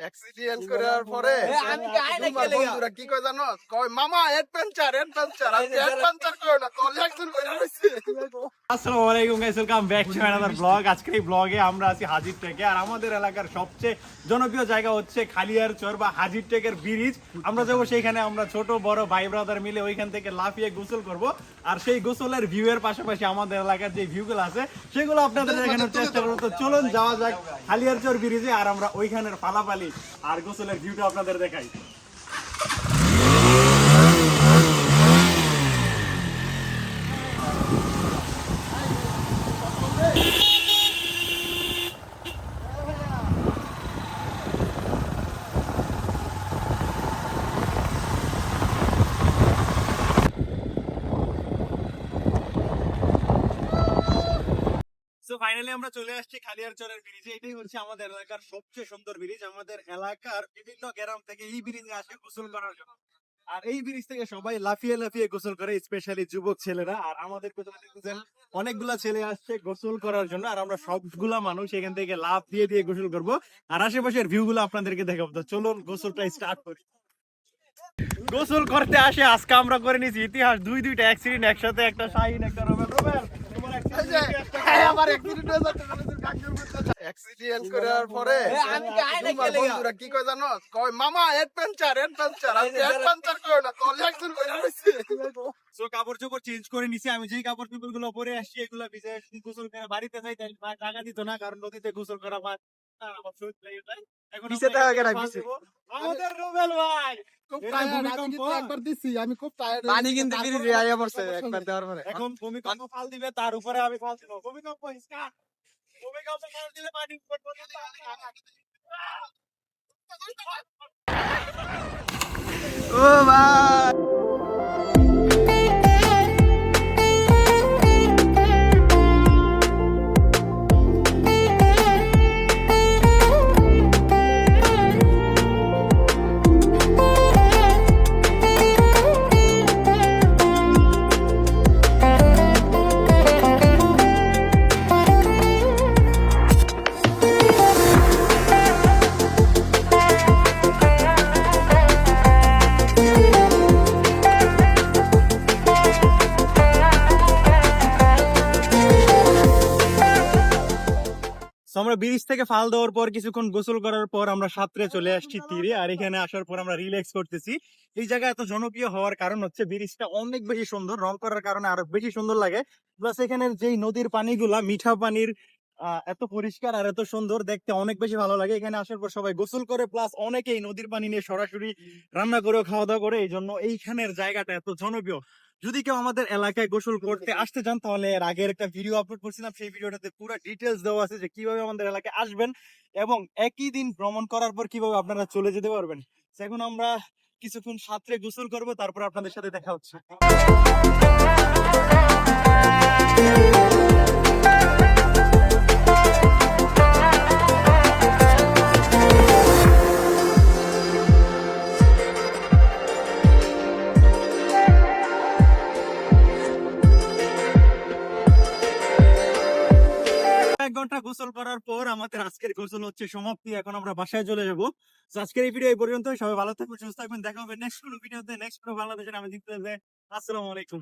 Accident করার পরে আমি গায়ে না তোমার গেলে গা। বন্ধুরা কি কয় জানো? কয় মামা অ্যাডভেঞ্চার অ্যাডভেঞ্চার আমি অ্যাডভেঞ্চার কই না তোর একজন কই রইছে আসসালামু আলাইকুম guys welcome back to another blog আজকের এই ব্লগে আমরা আছি হাজির টেকে আর আমাদের এলাকার সবচেয়ে জনপ্রিয় জায়গা হচ্ছে খালিয়ার চর বা হাজির টেকের ব্রিজ আমরা যাব সেইখানে আমরা ছোট বড় ভাই ব্রাদার মিলে ওইখান থেকে লাফিয়ে গোসল করব। আর সেই গোসলের ভিউ এর পাশাপাশি আমাদের এলাকার যে ভিউগুলো আছে সেগুলো আপনাদের দেখানোর চেষ্টা করব। তো চলুন যাওয়া যাক। খালিয়ার চর ব্রিজে আর আমরা ওইখানের পালাপালি আর গোসলের ভিউটা আপনাদের দেখাই। ফাইনালি আমরা চলে আসছি খালিয়ার চরের ব্রিজে এটাই হচ্ছে আমাদের এলাকার সবচেয়ে সুন্দর ব্রিজ আমাদের এলাকার বিভিন্ন গ্রাম থেকে এই ব্রিজে আসে গোসল করার জন্য। আর এই ব্রিজ থেকে সবাই লাফিয়ে লাফিয়ে গোসল করে স্পেশালি যুবক ছেলেরা। আর আমাদের অনেকগুলা ছেলে আসছে গোসল করার জন্য, আর আমরা সবগুলা মানুষ এখান থেকে লাফ দিয়ে দিয়ে গোসল করব। আর আশেপাশের ভিউ গুলো আপনাদেরকে দেখাবো। তো চলুন গোসলটা স্টার্ট করি। গোসল করতে আসে, আজকে আমরা করে নিয়েছি ইতিহাস। দুই দুইটা অ্যাক্সিডেন্ট একসাথে একটা শাহিন, একটা রবেল রবেল অ্যাক্সিডেন্ট হয়ে যাচ্ছে মানুষের কাকের মধ্যে অ্যাক্সিডেন্ট করার পরে আমি গায়ে না গেলে বন্ধুরা কি কয় জানো? কয় মামা আমি কই না তোর একজন সো কাপড় চোপড় চেঞ্জ করে নিছি আমি যেই কাপড় চোপড়গুলো পরে আসছি এগুলো ভিজে গোসল করে বাড়িতে যাই তাই টাকা দিত না কারণ নদীতে গোসল করা আমাদের রুবেল ভাই খুব এটা টায়ার্ড আমি ভূমিকম্প। কিন্তু একবার দিছি আমি খুব টায়ার্ড পানি কিন্তু আইয়া পড়ছে একবার দেওয়ার পরে। এখন ভূমিকম্প ফাল দিবে তার উপরে আমি ফাল দিব। ভূমিকম্প ইসকা ভূমিকম্প ফাল দিলে পানি পড়বে ও ভাই আমরা ব্রিজ থেকে ফাল দেওয়ার পর, কিছুক্ষণ গোসল করার পর আমরা সাঁতরে চলে আসছি তীরে, আর এখানে আসার পর আমরা রিল্যাক্স করতেছি। এই জায়গা এত জনপ্রিয় হওয়ার কারণ হচ্ছে ব্রিজটা অনেক বেশি সুন্দর, রং করার কারণে আরও বেশি সুন্দর লাগে। প্লাস এখানের যেই নদীর পানিগুলা, মিঠা পানির এত পরিষ্কার আর এত সুন্দর, দেখতে অনেক বেশি ভালো লাগে। এখানে আসার পর সবাই গোসল করে প্লাস অনেকেই নদীর পানি নিয়ে সরাসরি রান্না করে খাওয়া দাওয়া করে এই জন্য এইখানের জায়গাটা এত জনপ্রিয়। যদি কেউ আমাদের এলাকায় গোসল করতে আসতে চান তাহলে এর আগের একটা ভিডিও আপলোড করছিলাম। সেই ভিডিওটাতে পুরো ডিটেলস দেওয়া আছে যে কীভাবে আমাদের এলাকায় আসবেন এবং একই দিন ভ্রমণ করার পর কীভাবে আপনারা চলে যেতে পারবেন। সেখানে এখন আমরা কিছুক্ষণ সাঁতরে গোসল করব তারপর আপনাদের সাথে দেখা হচ্ছে। গোসল করার পর আমাদের আজকের গোসল হচ্ছে সমাপ্তি। এখন আমরা বাসায় চলে যাব। আজকের এই ভিডিও এই পর্যন্ত সবাই ভালো থাকবেন, সুস্থ থাকবেন। দেখা হবে নেক্সট কোনো ভিডিওতে নেক্সট বাংলাদেশের আমি আসসালামু আলাইকুম।